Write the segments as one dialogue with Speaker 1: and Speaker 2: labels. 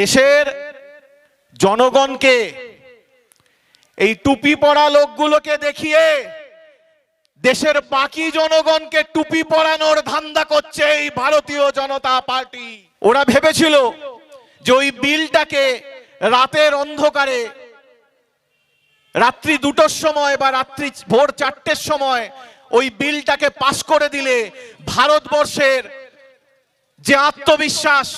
Speaker 1: দেশের জনগণকে এই টুপি পরা লোকগুলোকে দেখিয়ে দেশের বাকি জনগণকে টুপি পরানোর ধান্দা করছে এই ভারতীয় জনতা পার্টি। ওরা ভেবেছিল যে ওই বিলটাকে রাতের অন্ধকারে রাত্রি দুটোর সময় বা রাত্রি ভোর চারটের সময় ওই বিলটাকে পাশ করে দিলে ভারতবর্ষের যে আত্মবিশ্বাস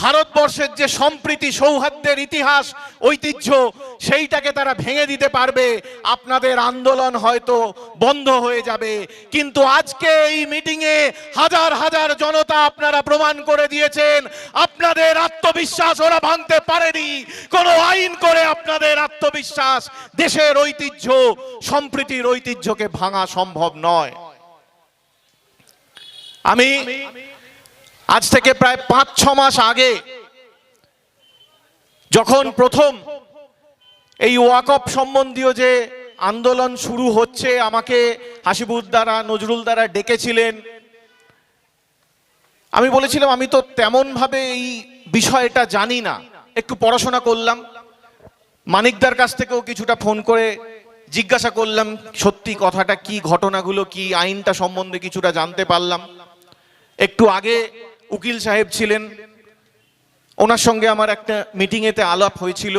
Speaker 1: ভারতবর্ষের যে সম্প্রীতি, সৌহার্দ্যের ইতিহাস, ঐতিহ্য, সেইটাকে তারা ভেঙে দিতে পারবে। আপনাদের আন্দোলন হয়তো বন্ধ হয়ে যাবে। কিন্তু আজকে এই মিটিংয়ে হাজার হাজার জনতা আপনারা প্রমাণ করে দিয়েছেন, আপনাদের আত্মবিশ্বাস ওরা ভাঙতে পারেনি। কোনো আইন করে আপনাদের আত্মবিশ্বাস, দেশের ঐতিহ্য, সম্প্রীতির ঐতিহ্যকে ভাঙা সম্ভব নয়। আমি আজ থেকে প্রায় পাঁচ, ছ মাস আগে যখন প্রথম এই ওয়াকফ সম্বন্ধীয় যে আন্দোলন শুরু হচ্ছে, আমাকে হাসিবুর দ্বারা, নজরুল দ্বারা ডেকেছিলেন। আমি বলেছিলাম, আমি তো তেমন ভাবে এই বিষয়টা জানি না। একটু পড়াশোনা করলাম। মানিকদার কাছ থেকেও কিছুটা ফোন করে জিজ্ঞাসা করলাম, সত্যি কথাটা কি? ঘটনাগুলো কি? আইনটা সম্বন্ধে কিছুটা জানতে পারলাম? একটু আগে উকিল সাহেব ছিলেন। ওনার সঙ্গে আমার একটা মিটিংয়েতে আলাপ হয়েছিল।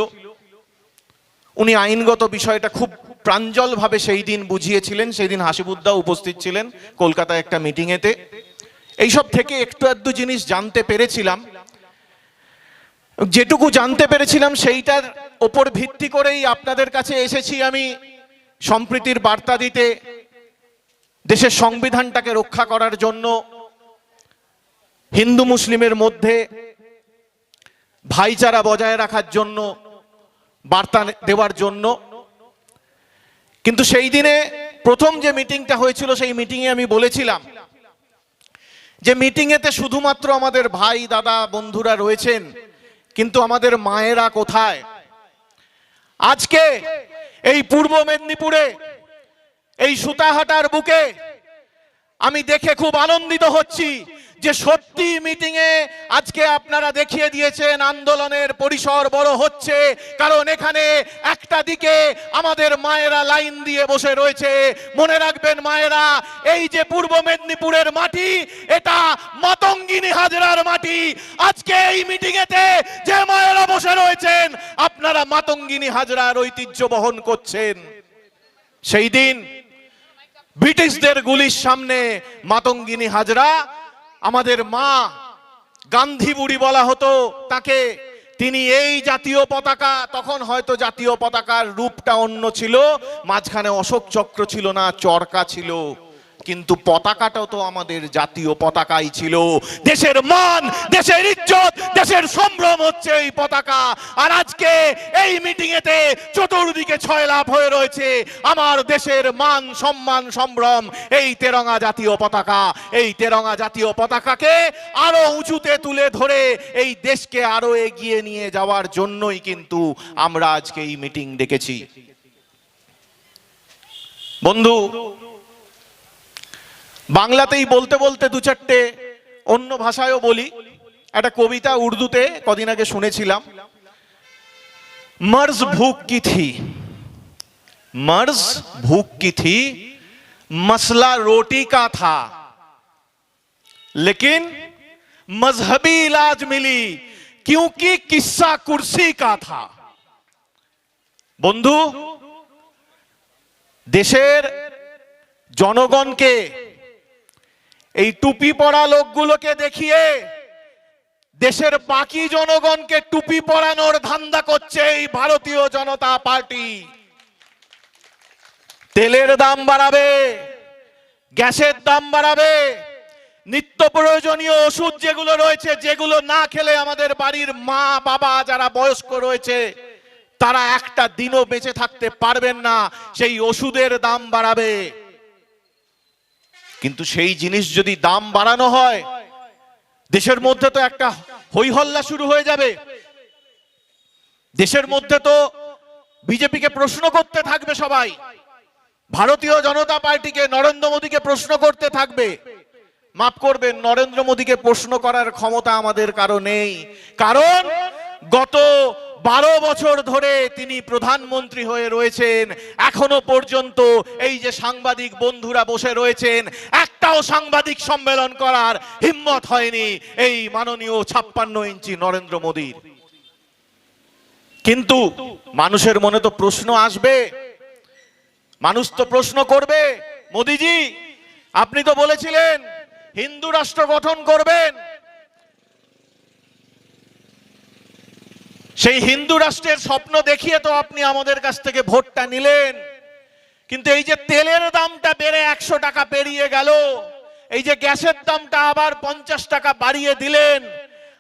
Speaker 1: উনি আইনগত বিষয়টা খুব প্রাঞ্জলভাবে সেই দিন বুঝিয়েছিলেন, সেই দিন হাসিবুদ্দা উপস্থিত ছিলেন কলকাতায় একটা মিটিংয়েতে এইসব থেকে একটু আধটু জিনিস জানতে পেরেছিলাম। যেটুকু জানতে পেরেছিলাম সেইটার ওপর ভিত্তি করেই আপনাদের কাছে এসেছি আমি সম্প্রীতির বার্তা দিতে, দেশের সংবিধানটাকে রক্ষা করার জন্য। হিন্দু মুসলিমের মধ্যে ভাইচারা বজায় রাখার জন্য, বার্তা দেওয়ার জন্য। কিন্তু সেই দিনে প্রথম যে মিটিংটা হয়েছিল, সেই মিটিংয়ে আমি বলেছিলাম যে মিটিংয়েতে শুধুমাত্র আমাদের ভাই, দাদা, বন্ধুরা রয়েছেন, কিন্তু আমাদের মায়েরা কোথায়? আজকে এই পূর্ব মেদিনীপুরে, এই সুতাহাটার বুকে আমি দেখে খুব আনন্দিত হচ্ছি যে সত্যি মিটিং এ আজকে আপনারা দেখিয়ে দিয়েছেন আন্দোলনের পরিসর বড় হচ্ছে। কারণ এখানে একটা দিকে আমাদের মায়েরা লাইন দিয়ে বসে রয়েছে। মনে রাখবেন মায়েরা, এই যে পূর্ব মেদিনীপুরের মাটি, এটা মাতঙ্গিনী হাজরার মাটি। আজকে এই মিটিং এতে যে মায়েরা বসে রয়েছেন, আপনারা মাতঙ্গিনী হাজরার ঐতিহ্য বহন করছেন। সেই দিন ব্রিটিশদের গুলির সামনে মাতঙ্গিনী হাজরা আমাদের মা গান্ধী বুড়ি বলা হতো তাকে, তিনি এই জাতীয় পতাকা, তখন হয়তো জাতীয় পতাকার রূপটা অন্য ছিল, মাঝখানে অশোক চক্র ছিল না, চরকা ছিল। কিন্তু পতাকাটাও তো আমাদের জাতীয় পতাকাই ছিল। দেশের মান, দেশের ইজ্জত, দেশের সম্ভ্রম হচ্ছে এই পতাকা। আর আজকে এই মিটিং এতে চতুর্দিকে ছয় লাভ হয়ে রয়েছে। আমার দেশের মান, সম্মান, সম্ভ্রম, এই তেরঙা জাতীয় পতাকা। এই তেরঙা জাতীয় পতাকাকে আরও উঁচুতে তুলে ধরে এই দেশকে আরও এগিয়ে নিয়ে যাওয়ার জন্যই কিন্তু আমরা আজকে এই মিটিং ডেকেছি। বন্ধু বাংলাতেই বলতে বলতে দু চারটে অন্য ভাষায়ও বলি একটা কবিতা উর্দুতে কদিন আগে শুনেছিলাম मर्ज भूख की थी मर्ज भूख की थी मसला रोटी का था लेकिन मजहबी इलाज मिली क्योंकि किस्सा कुर्सी का था বন্ধু দেশের জনগণকে এই টুপি পরা লোকগুলোকে দেখিয়ে দেশের বাকি জনগণকে টুপি পরানোর ধান্দা করছে এই ভারতীয় জনতা পার্টি। তেলের দাম বাড়াবে, গ্যাসের দাম বাড়াবে, নিত্য প্রয়োজনীয় ওষুধ যেগুলো রয়েছে, যেগুলো না খেলে আমাদের বাড়ির মা, বাবা যারা বয়স্ক রয়েছে, তারা একটা দিনও বেঁচে থাকতে পারবেন না। সেই ওষুধের দাম বাড়াবে। কিন্তু সেই জিনিস যদি দাম বাড়ানো হয়, দেশের মধ্যে তো একটা হইহল্লা শুরু হয়ে যাবে। দেশের মধ্যে তো বিজেপিকে প্রশ্ন করতে থাকবে সবাই। ভারতীয় জনতা পার্টিকে নরেন্দ্র মোদীকে প্রশ্ন করতে থাকবে। মাফ করবেন, নরেন্দ্র মোদীকে প্রশ্ন করার ক্ষমতা আমাদের কারও নেই। কারণ গত বারো বছর ধরে তিনি প্রধানমন্ত্রী হয়ে রয়েছেন। এখনও পর্যন্ত এই যে সাংবাদিক বন্ধুরা বসে রয়েছেন, একটাও সাংবাদিক সম্মেলন করার হিম্মত হয়নি এই মাননীয় ছাপ্পান্ন ইঞ্চি নরেন্দ্র মোদীর। কিন্তু মানুষের মনে তো প্রশ্ন আসবে। মানুষ তো প্রশ্ন করবে, মোদিজি, আপনি তো বলেছিলেন হিন্দু রাষ্ট্র গঠন করবেন সেই হিন্দু রাষ্ট্রের স্বপ্ন দেখিয়ে তো আপনি আমাদের কাছ থেকে ভোটটা নিলেন। কিন্তু এই যে তেলের দামটা বেড়ে একশো টাকা পেরিয়ে গেল, এই যে গ্যাসের দামটা আবার পঞ্চাশ টাকা বাড়িয়ে দিলেন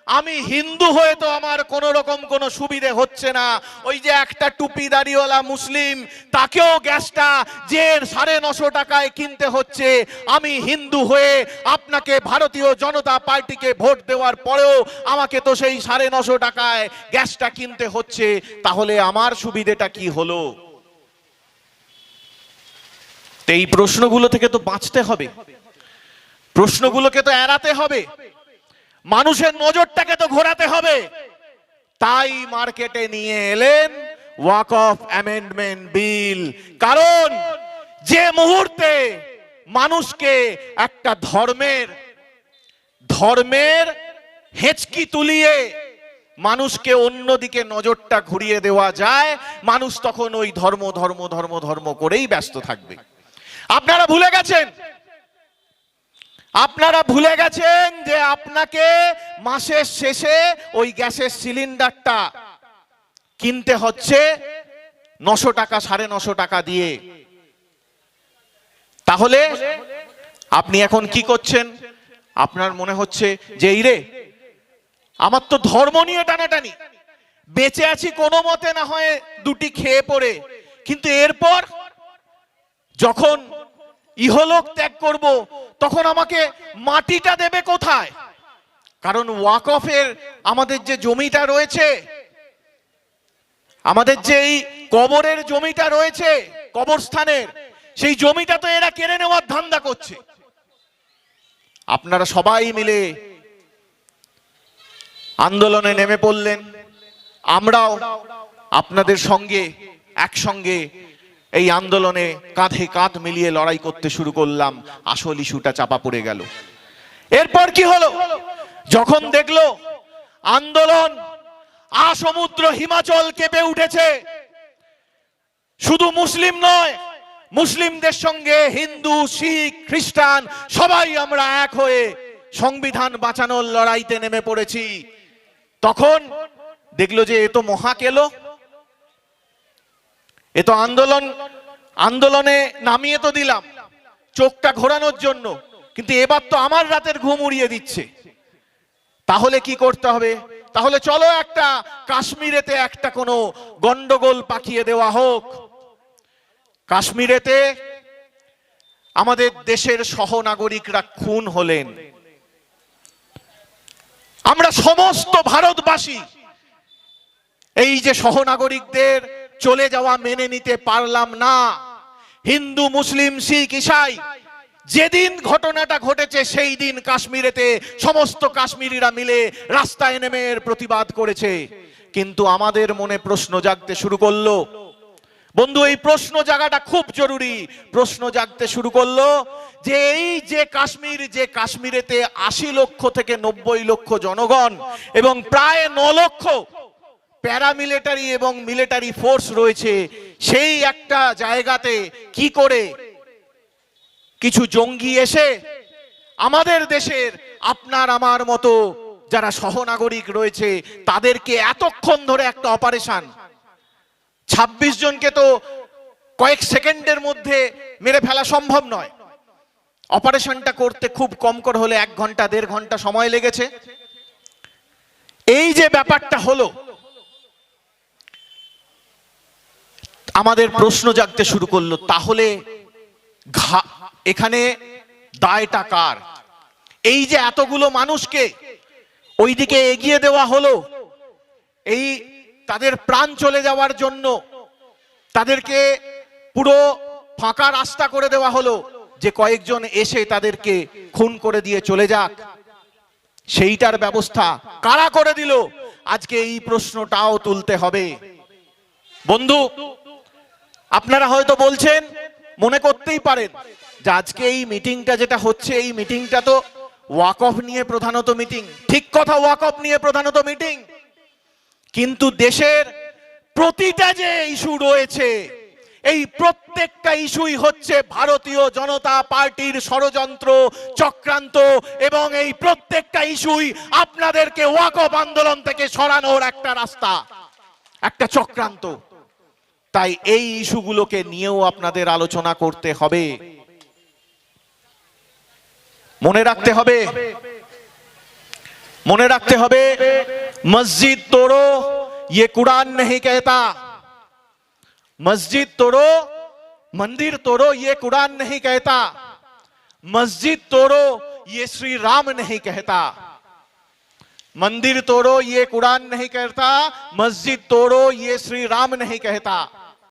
Speaker 1: আমি হিন্দু হয়ে তো আমার কোন রকম কোনো সুবিধে হচ্ছে না। ওই যে একটা টুপি দাড়িওয়ালা মুসলিম, তাকেও গ্যাসটা যে সাড়ে নশো টাকায় কিনতে হচ্ছে। আমি হিন্দু হয়ে আপনাকে ভারতীয় জনতা পার্টিকে ভোট দেওয়ার পরেও আমাকে তো সেই সাড়ে নশো টাকায় গ্যাসটা কিনতে হচ্ছে। তাহলে আমার সুবিধেটা কি হলো? এই প্রশ্নগুলো থেকে তো বাঁচতে হবে। প্রশ্নগুলোকে তো এড়াতে হবে। মানুষের নজরটাকে তো ঘোরাতে হবে। তাই মার্কেটে নিয়ে এলেন ওয়াক অফ অ্যামেন্ডমেন্ট বিল। কারণ যে মুহূর্তে মানুষকে একটা ধর্মের ধর্মের হেঁচকি তুলিয়ে মানুষকে অন্যদিকে নজরটা ঘুরিয়ে দেওয়া যায়, মানুষ তখন ওই ধর্ম ধর্ম ধর্ম ধর্ম করেই ব্যস্ত থাকবে। আপনারা ভুলে গেছেন আপনারা ভুলে গেছেন যে আপনাকে মাসের শেষে ওই গ্যাসের সিলিন্ডারটা কিনতে হচ্ছে নশো টাকা, সাড়ে নশো টাকা দিয়ে। তাহলে আপনি এখন কি করছেন? আপনার মনে হচ্ছে যে এই রে আমার তো ধর্ম নিয়ে টানাটানি। বেঁচে আছি কোনো মতে না হয় দুটি খেয়ে পড়ে। কিন্তু এরপর যখন ইহলোক ত্যাগ করব, তখন আমাকে মাটিটা দেবে কোথায়? কারণ ওয়াকফের আমাদের যে জমিটা রয়েছে, আমাদের যে এই কবরের জমিটা রয়েছে, কবরস্থানের, সেই জমিটা তো এরা কেড়ে নেওয়ার ধান্দা করছে। আপনারা সবাই মিলে আন্দোলনে নেমে পড়লেন। আমরাও আপনাদের সঙ্গে একসঙ্গে এই আন্দোলনে কাঁধে কাঁধ মিলিয়ে লড়াই করতে শুরু করলাম। আসল ইস্যুটা চাপা পড়ে গেল। এরপর কি হলো? যখন দেখল আন্দোলন আসমুদ্র হিমাচল কেঁপে উঠেছে, শুধু মুসলিম নয়, মুসলিমদের সঙ্গে হিন্দু, শিখ, খ্রিস্টান, সবাই আমরা এক হয়ে সংবিধান বাঁচানোর লড়াইতে নেমে পড়েছি। তখন দেখল যে এ তো মহা কেলো এ তো আন্দোলন, আন্দোলনে নামিয়ে তো দিলাম, চোখটা ঘোরানোর জন্য, কিন্তু এবার তো আমার রাতের ঘুম উড়িয়ে দিচ্ছে। তাহলে কি করতে হবে? তাহলে চলো একটা কাশ্মীরেতে একটা কোনো গন্ডগোল পাকিয়ে দেওয়া হোক। কাশ্মীরেতে আমাদের দেশের সহনাগরিকরা খুন হলেন। আমরা সমস্ত ভারতবাসী, এই যে সহনাগরিকদের চলে যাওয়া মেনে নিতে পারলাম না। হিন্দু, মুসলিম, শিখ, ইসাই, যেদিন ঘটনাটা ঘটেছে সেই দিন কাশ্মীরেতে সমস্ত কাশ্মীরিরা মিলে রাস্তায় নেমে প্রতিবাদ করেছে। কিন্তু আমাদের মনে প্রশ্ন জাগতে শুরু করল। বন্ধু, এই প্রশ্ন জাগাটা খুব জরুরি। প্রশ্ন জাগতে শুরু করল যে এই যে কাশ্মীর, যে কাশ্মীরেতে আশি লক্ষ থেকে নব্বই লক্ষ জনগণ এবং প্রায় ন লক্ষ প্যারামিলিটারি এবং মিলিটারি ফোর্স রয়েছে, সেই একটা জায়গাতে কি করে কিছু জঙ্গি এসে আমাদের দেশের আপনার আমার মতো যারা সহনাগরিক রয়েছে, তাদেরকে এতক্ষণ ধরে একটা অপারেশন ছাব্বিশ জনকে তো কয়েক সেকেন্ডের মধ্যে মেরে ফেলা সম্ভব নয়। অপারেশনটা করতে খুব কম করে হলে এক ঘণ্টা, দেড় ঘণ্টা সময় লেগেছে। এই যে ব্যাপারটা হলো আমাদের প্রশ্ন জাগতে শুরু করল, তাহলে এখানে দায়টা কার? এই যে এতগুলো মানুষকে ওইদিকে এগিয়ে দেওয়া হলো, এই তাদের প্রাণ চলে যাওয়ার জন্য তাদেরকে পুরো ফাঁকা রাস্তা করে দেওয়া হলো যে কয়েকজন এসে তাদেরকে খুন করে দিয়ে চলে যাক। সেইটার ব্যবস্থা কারা করে দিল? আজকে এই প্রশ্নটাও তুলতে হবে। বন্ধু আপনারা হয়তো বলছেন, মনে করতেই পারেন যে আজকে এই মিটিংটা যেটা হচ্ছে, এই মিটিংটা তো ওয়াক অফ নিয়ে প্রধানত মিটিং। ঠিক কথা ওয়াক অফ নিয়ে প্রধানত মিটিং। কিন্তু দেশের প্রতিটা যে ইস্যু রয়েছে, এই প্রত্যেকটা ইস্যুই হচ্ছে ভারতীয় জনতা পার্টির ষড়যন্ত্র, চক্রান্ত এবং এই প্রত্যেকটা ইস্যুই আপনাদেরকে ওয়াকফ আন্দোলন থেকে সরানোর একটা রাস্তা, একটা চক্রান্ত। তাই এই ইস্যুগুলোকে নিয়েও আপনাদের আলোচনা করতে হবে মনে রাখতে হবে মনে রাখতে হবে মসজিদ তোড়ো ये कुरान नहीं कहता मस्जिद तोड़ो मंदिर तोड़ो ये कुरान नहीं कहता मस्जिद तोड़ो ये श्री राम नहीं कहता मंदिर तोड़ो ये कुरान नहीं कहता मस्जिद तोड़ो ये श्री राम नहीं कहता